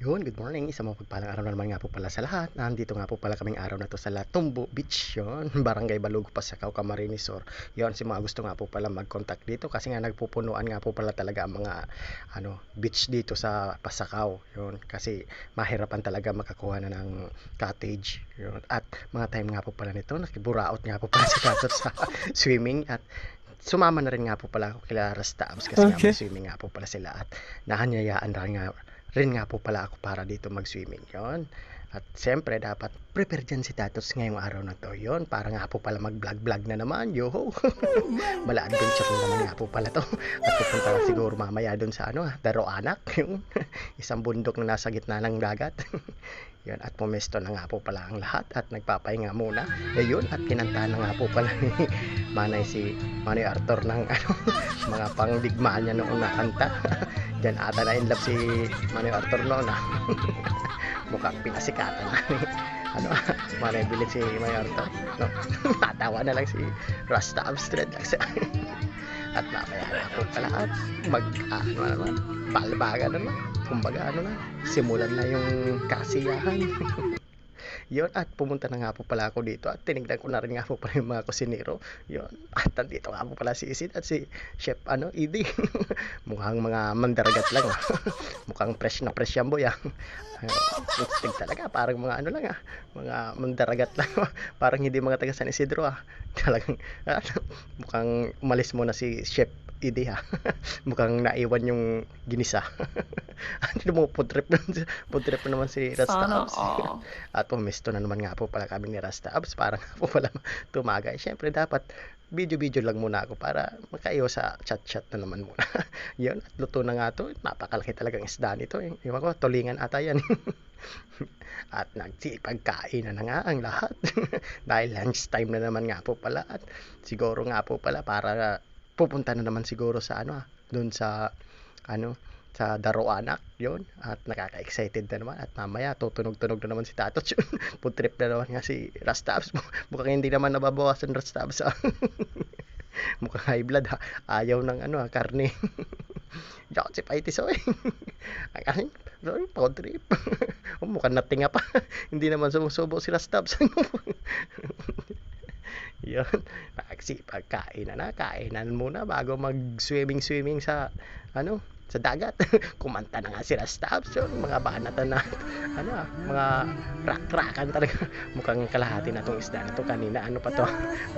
Yun, good morning. Isang mapagpalang araw na naman nga po pala sa lahat. Nandito nga po pala kaming araw na to sa Latumbo Beach. Yun, Barangay Balugo, Pasakaw, Camarines Sur. Yun, si mga gusto nga po pala mag-contact dito kasi nga nagpupunuan nga po pala talaga ang mga ano, beach dito sa Pasakaw. Yun, kasi mahirapan talaga makakuha na ng cottage. Yun, at mga time nga po pala nito, nakiburaot nga po pala si Katot sa swimming at sumama na rin nga po pala ako kila Rastabs kasi nga Okay. may swimming nga po pala sila at nahanyayaan rin nga rin nga po pala ako para dito mag-swimming yon at siyempre dapat prepare dyan si Tatos ngayong araw na to yon para nga po pala mag-vlog-vlog na naman yo mala adventure na naman nga po pala to. At pupunta lang siguro mamaya dun sa ano Daro Anak yung isang bundok na nasa gitna ng dagat. Yun at pumesto na nga po pala ang lahat at nagpapahinga muna. Ayun at kinantahan na nga po pala ni Manay si Manay Arthur ng ano mga pangdigmaan niya noon na kanta Diyan ata na in love si Manay Arthur noon ah. Mukhang pinasikatan na ni ano, Manay Bilit si Manay Arthur. No? Natawa na lang si Rasta Amstrad At mamaya na po pala at mag, ah, ano naman, balbaga naman. Kumbaga, ano na, simulan na yung kasiyahan. Yun, at pumunta na nga po pala ako dito at tinignan ko na rin nga po pala yung mga kusinero. Yun, at nandito nga po pala si Isid at si Chef ano, Idi. Mukhang mga mandaragat lang. ah. Mukhang fresh na fresh yan boy. Ah. Instinct talaga, parang mga ano lang ah. Mga mandaragat lang. parang hindi mga taga San Isidro ah. Talagang, ah, mukhang umalis muna si Chef Idi ha. mukhang naiwan yung ginisa. ano mo, food trip naman, food trip naman si Rasta Sana Abs. all. At pumisto na naman nga po pala kami ni Rasta Abs para nga po pala tumagay. Siyempre dapat video-video lang muna ako para makaiwas sa chat-chat na naman muna. Yun, at luto na nga to. Napakalaki talagang isda nito. Iwan ko, tulingan ata yan. at nagsipagkain na, na nga ang lahat. Dahil lunchtime na naman nga po pala. At siguro nga po pala para pupunta na naman siguro sa ano ah, doon sa ano sa Daroanak yon at nakaka-excited na naman. At mamaya tutunog-tunog na naman si Tatot yun. Food trip na naman nga si Rastabs mukhang hindi naman nababawasan Rastabs ah. mukhang high blood ha. Ayaw ng ano ah, karne. Si Paitis oy. Ang ay sorry food trip. Oh, mukhang natinga pa. Hindi naman sumusubo si Rastabs yun. Nagsipag kain na na kainan muna bago mag swimming swimming sa ano sa dagat. Kumanta na nga si Rastabs yun mga banatan na ano ah, mga rak-rakan talaga. Mukhang kalahati na tong isda na to. Kanina ano pa to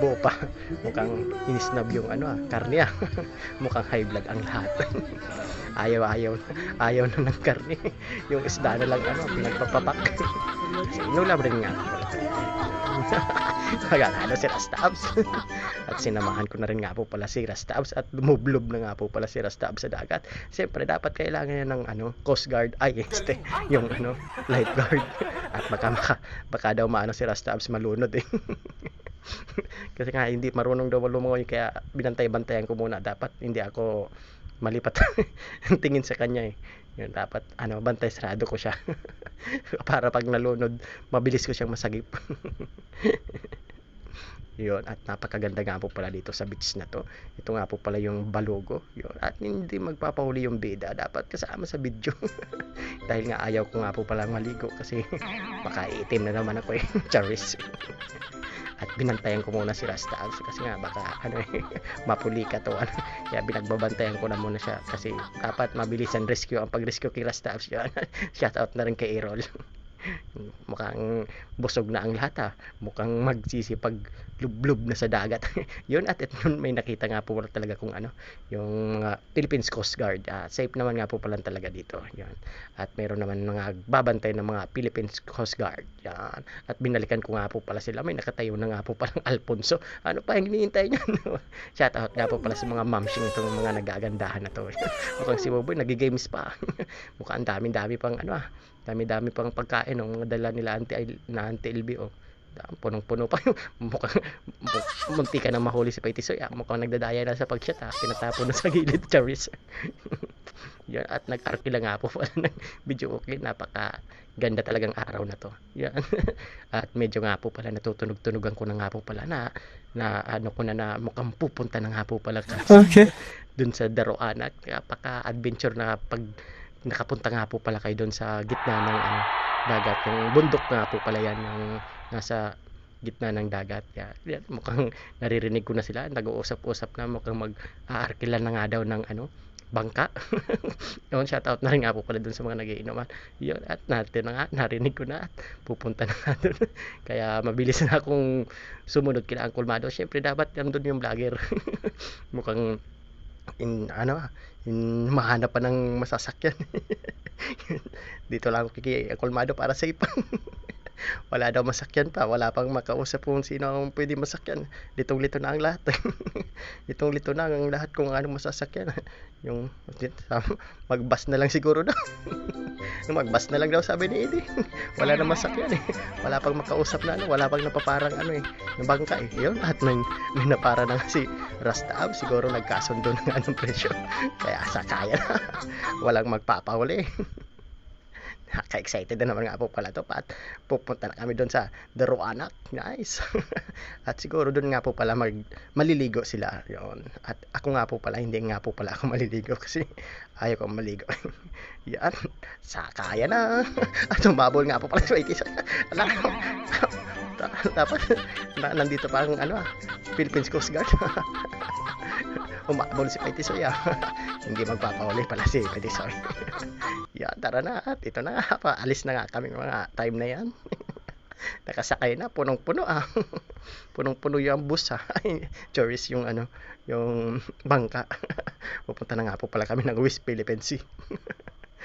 buo pa. Mukhang inisnab yung ano ah karne ah. Mukhang high blood ang lahat ayaw ayaw ayaw na ng karne. Yung isda na lang ano pinagpapapak. Sinulam rin nga Magkakano si Rastabs at sinamahan ko na rin nga po pala si Rastabs at lumublob na nga po pala si Rastabs sa dagat. Siyempre dapat kailangan niya ng ano Coast Guard ay este yung ano lifeguard. At baka, baka, baka daw maano si Rastabs malunod eh. Kasi nga hindi marunong daw lumangoy kaya binantay-bantayan ko muna. Dapat hindi ako malipat ang tingin sa kanya eh. Yun dapat ano bantay sarado ko siya. Para pag nalunod mabilis ko siyang masagip yun at napakaganda nga po pala dito sa beach na to. Ito nga po pala yung balugo yun. At hindi magpapahuli yung bida dapat kasama sa video. Dahil nga ayaw ko nga po palang maligo kasi makaitim na naman ako eh. Charis. At binantayan ko muna si Rasta kasi nga baka ano eh mapuli ka to. Ano. kaya binagbabantayan ko na muna siya kasi dapat mabilisan rescue ang pag-rescue kay Rasta shout out na rin kay Errol mukhang busog na ang lahat ha mukhang magsisipag lublub na sa dagat. Yun at ito may nakita nga po talaga kung ano yung mga Philippines Coast Guard. Ah, safe naman nga po pala talaga dito. Yun. At meron naman mga babantay ng mga Philippines Coast Guard. Yan. At binalikan ko nga po pala sila. May nakatayo na nga po palang Alfonso. Ano pa yung hinihintay niya shout out nga po pala sa mga mamshing itong mga nagagandahan na to. Mukhang si Boboy nagigames pa. Mukhang ang dami dami pang ano ah dami-dami pang pagkain ng mga dala nila anti na anti LB oh. Dami, punong-puno pa yung mukhang mu- munti ka na mahuli si Paitisoy ah, mukhang nagdadaya na sa pagshot ah. Pinatapon na sa gilid Charis. Yan at nag-arkila nga po pala ng video. Okay napaka ganda talagang araw na to. Yan at medyo nga po pala natutunog-tunugan ko na nga po pala na na ano ko na na mukhang pupunta na nga po pala. Kasi Okay. dun sa Daroan at napaka-adventure na pag nakapunta nga po pala kayo doon sa gitna ng ano, dagat. Yung bundok nga po pala yan, yung nasa gitna ng dagat. Yan, yan mukhang naririnig ko na sila, nag-uusap-usap na, mukhang mag-aarkilan na nga daw ng ano, bangka. Yun, shout out na rin nga po pala dun sa mga nagiinuman. Yun, at natin na nga, narinig ko na at pupunta na nga dun. Kaya mabilis na akong sumunod kila Uncle Mado. Siyempre dapat nandun yung vlogger. Mukhang in ano in mahanap pa ng masasakyan. Dito lang ako kiki Uncle Mado para safe. wala daw masakyan pa wala pang makausap kung sino ang pwede masakyan. Litong lito na ang lahat. Litong lito na ang lahat kung ano masasakyan. Yung magbas na lang siguro daw. Magbas na lang daw sabi ni Eddie. Wala na masakyan eh. Wala pang makausap na ano wala pang napaparang ano eh yung bangka eh. Yun at may, may napara na si Rastab siguro nagkasundo ng anong presyo. Kaya sakaya na. Walang magpapahuli Naka-excited na naman nga po pala to. Pat pupunta na kami doon sa Daruanak. Nice. At siguro doon nga po pala mag, maliligo sila. Yon at ako nga po pala hindi nga po pala ako maliligo kasi ayaw ko maligo. Yan. Sakaya na. At umabol nga po pala sa 80 dapat na, nandito pa ang ano ah Philippines Coast Guard umabol si Pwede Soya. Hindi magpapahuli pala si Soya. Yan tara na. At ito na paalis na nga kami mga time na yan. Nakasakay na. Punong puno ah. Punong puno yung bus ah. Tourist yung ano yung bangka. Pupunta na nga po pala kami ng West Philippine Sea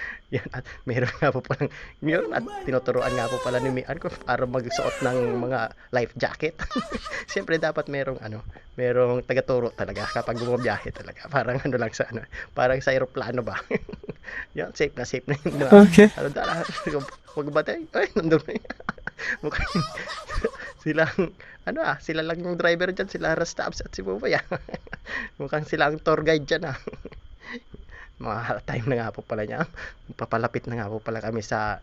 yan at meron nga po palang yun at tinuturuan nga po pala ni Mian ko para magsuot ng mga life jacket. Siyempre dapat merong ano merong tagaturo talaga kapag bumabiyahe talaga. Parang ano lang sa ano parang sa aeroplano ba? Yan safe na safe na yun diba? Okay. ano dala. Wag batay ay nandun na mukhang silang ano ah sila lang yung driver dyan sila Rastabs at si Bubay ah. mukhang sila ang tour guide dyan ah mga time na nga po pala niya. Papalapit na nga po pala kami sa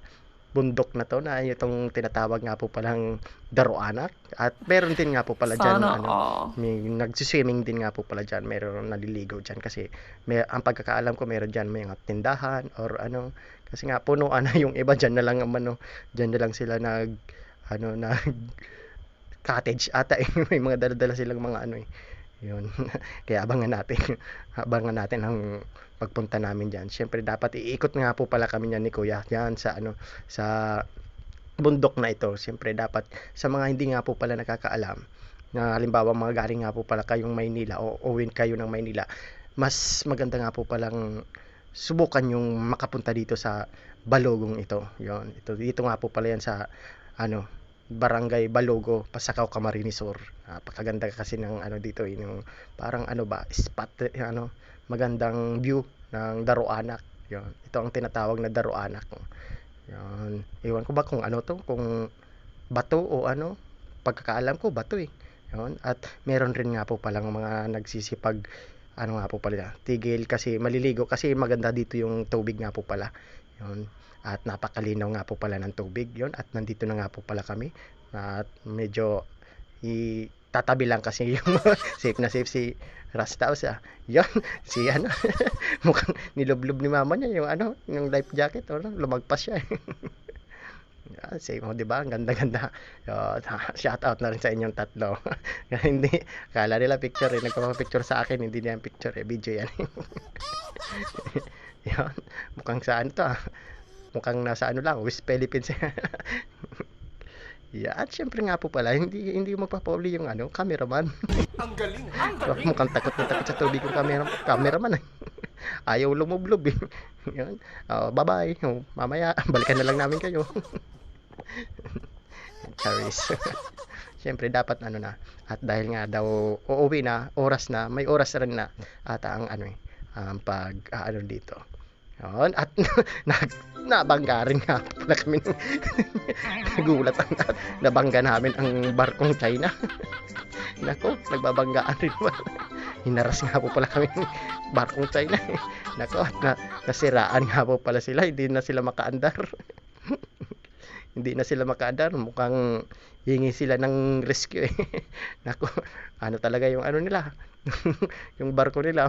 bundok na to na itong tinatawag nga po palang Daruanak at meron din nga po pala dyan Sana ano, may nagsiswimming din nga po pala dyan. Meron naliligaw dyan kasi may, ang pagkakaalam ko meron dyan may mga tindahan or ano. Kasi nga punuan na yung iba dyan na lang ang ano dyan na lang sila nag ano nag cottage ata eh. may mga dala-dala silang mga ano eh. Yun. Kaya abangan natin. Abangan natin ang pagpunta namin diyan syempre dapat iikot nga po pala kami niyan ni Kuya diyan sa ano sa bundok na ito. Syempre dapat sa mga hindi nga po pala nakakaalam na halimbawa mga galing nga po pala kayong Maynila o uwin kayo ng Maynila mas maganda nga po palang subukan yung makapunta dito sa Balogong ito. Yon ito dito nga po pala yan sa ano Barangay Balogo, Pasakaw, Camarines Sur. Napakaganda kasi ng ano dito, eh, yung parang ano ba, spot eh, ano, magandang view ng Daruanak. Yon. Ito ang tinatawag na Daruanak. Yon. Iwan ko ba kung ano to, kung bato o ano, pagkakaalam ko bato eh. Yon. At meron rin nga po palang mga nagsisipag ano nga po pala, tigil kasi maliligo kasi maganda dito yung tubig nga po pala. Yon at napakalinaw nga po pala ng tubig yon at nandito na nga po pala kami at medyo i tatabi lang kasi yung safe na safe si Rastaus ah. Yon, si ano, mukhang nilublob ni mama niya yung ano, yung life jacket, or lumagpas siya. Yan, safe mo, di ba? Ang ganda-ganda. Uh, shout out na rin sa inyong tatlo. hindi, kala nila picture eh. Nagpapapicture sa akin, hindi niya picture eh. Video yan. yan, mukhang saan to ah mukhang nasa ano lang, West Philippines. yeah, at syempre nga po pala, hindi hindi magpapauli yung ano, cameraman. Ang galing, ang galing. mukhang takot na takot sa tubig yung camera, cameraman. Ayaw lumublob eh. Yan. Oh, bye-bye. Oh, mamaya, balikan na lang namin kayo. Charis. Siyempre dapat ano na. At dahil nga daw uuwi na, oras na, may oras rin na ata ang ano eh, ang pag ah, ano dito. Yun. At nag, nabangga rin nga pala kami. Nagulat ang nabangga namin ang barkong China. Nako, nagbabanggaan rin pala. Hinaras nga po pala kami ng barkong China. Nako, at na, nasiraan nga po pala sila. Hindi na sila makaandar. Hindi na sila makaandar. Mukhang hingi sila ng rescue eh. Nako, ano talaga yung ano nila. yung barko nila.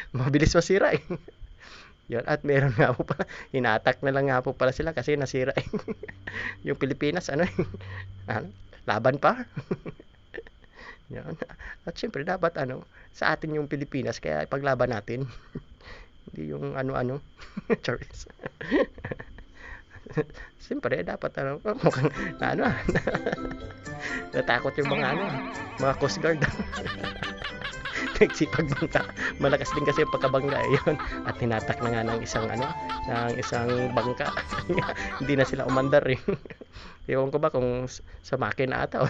mabilis masira eh. Yun, at meron nga po pala, inatak na lang nga po pala sila kasi nasira eh. yung Pilipinas, ano eh, ano, laban pa. Yan. At syempre dapat ano, sa atin yung Pilipinas, kaya paglaban natin. Hindi yung ano-ano. Charis. Siyempre, dapat ano, mukhang na ano, natakot yung mga ano, mga Coast Guard. Nagsipag bangka. Malakas din kasi yung pagkabangga eh, yun. At tinatak na nga ng isang ano, ng isang bangka. Hindi na sila umandar eh. Ewan ko ba kung sa makina ata o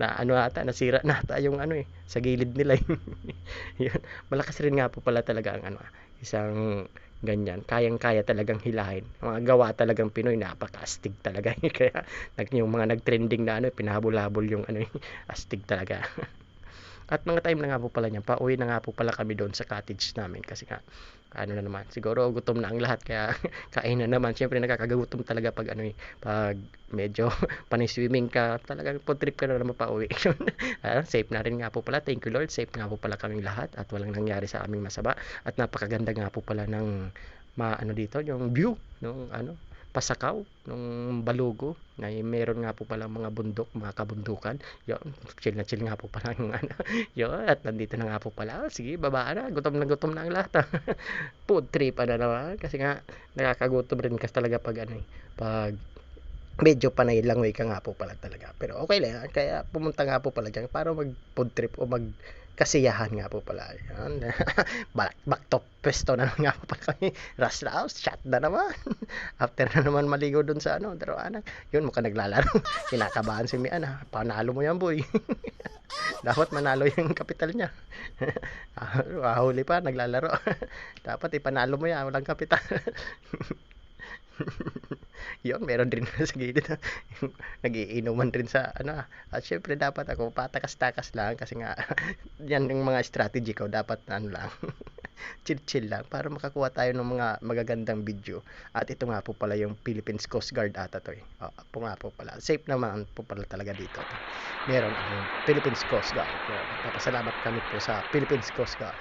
na ano ata, nasira na ata yung ano eh, sa gilid nila eh. yun. Malakas rin nga po pala talaga ang ano, isang ganyan. Kayang-kaya talagang hilahin. Mga gawa talagang Pinoy, napaka-astig talaga. Kaya nag, yung mga nag-trending na ano, pinahabol-habol yung ano, astig talaga. At mga time na nga po pala niyan, pauwi na nga po pala kami doon sa cottage namin. Kasi nga, ano na naman, siguro gutom na ang lahat kaya kain na naman. Siyempre nakakagutom talaga pag ano eh, pag medyo panay swimming ka, talagang po trip ka na naman pauwi. Ah, safe na rin nga po pala, thank you Lord, safe nga po pala kaming lahat at walang nangyari sa aming masama at napakaganda nga po pala ng ma ano dito, yung view nung ano, pasakaw nung balugo na meron nga po pala mga bundok, mga kabundukan. Yun, chill na chill nga po pala yung ano. Yun, at nandito na nga po pala. Sige, baba na. Gutom na gutom na ang lahat. Food trip na naman. Kasi nga, nakakagutom rin kasi talaga pag ano eh, pag medyo panay lang way ka nga po pala talaga. Pero okay lang. Kaya pumunta nga po pala dyan para mag food trip o mag kasiyahan nga po pala. Yan. back, back to pwesto na naman nga po pala kami. Rush house, shot na naman. After na naman maligo dun sa ano, darawanan. Yun, mukhang naglalaro. Kinakabahan si Mian ha. Panalo mo yan boy. Dapat manalo yung kapital niya. Ah, huli pa, naglalaro. Dapat ipanalo mo yan, walang kapital. Yun, meron din sa gilid. Nagiinuman rin sa ano. ah. At syempre dapat ako patakas-takas lang kasi nga yan yung mga strategy ko dapat ano lang. chill-chill lang para makakuha tayo ng mga magagandang video. At ito nga po pala yung Philippines Coast Guard ata to eh. O, po nga po pala. Safe naman po pala talaga dito. Meron ang Philippines Coast Guard. Yan. Papasalamat kami po sa Philippines Coast Guard.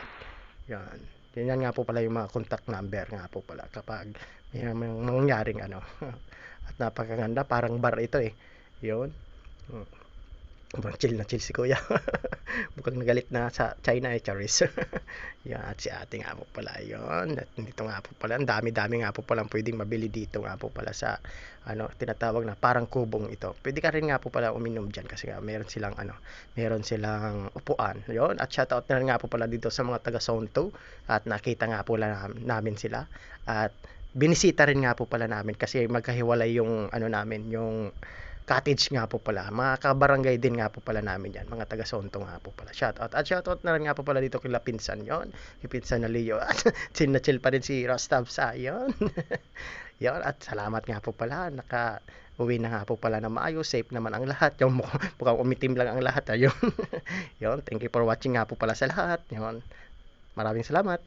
Yan. Yan nga po pala yung mga contact number nga po pala kapag may mangyaring ano. At napakaganda, parang bar ito eh. Yun. Hmm. Mukhang chill na chill si kuya. Mukhang nagalit na sa China eh, Charis. yan, at si ate nga po pala yun. At dito nga po pala, ang dami-dami nga po pala pwedeng mabili dito nga po pala sa ano, tinatawag na parang kubong ito. Pwede ka rin nga po pala uminom dyan kasi nga meron silang ano, meron silang upuan. Yun, at shoutout na nga po pala dito sa mga taga Zone 2 at nakita nga po la, namin sila at binisita rin nga po pala namin kasi magkahiwalay yung ano namin, yung cottage nga po pala. Mga kabarangay din nga po pala namin yan. Mga taga Sonto nga po pala. Shoutout. At shoutout na rin nga po pala dito kila Pinsan yon Kay Pinsan na Leo. At chill pa rin si Rostab sa yon yon At salamat nga po pala. Naka uwi na nga po pala na maayos. Safe naman ang lahat. Yung mukhang, umitim lang ang lahat. Ayun. yon Thank you for watching nga po pala sa lahat. Yon Maraming salamat.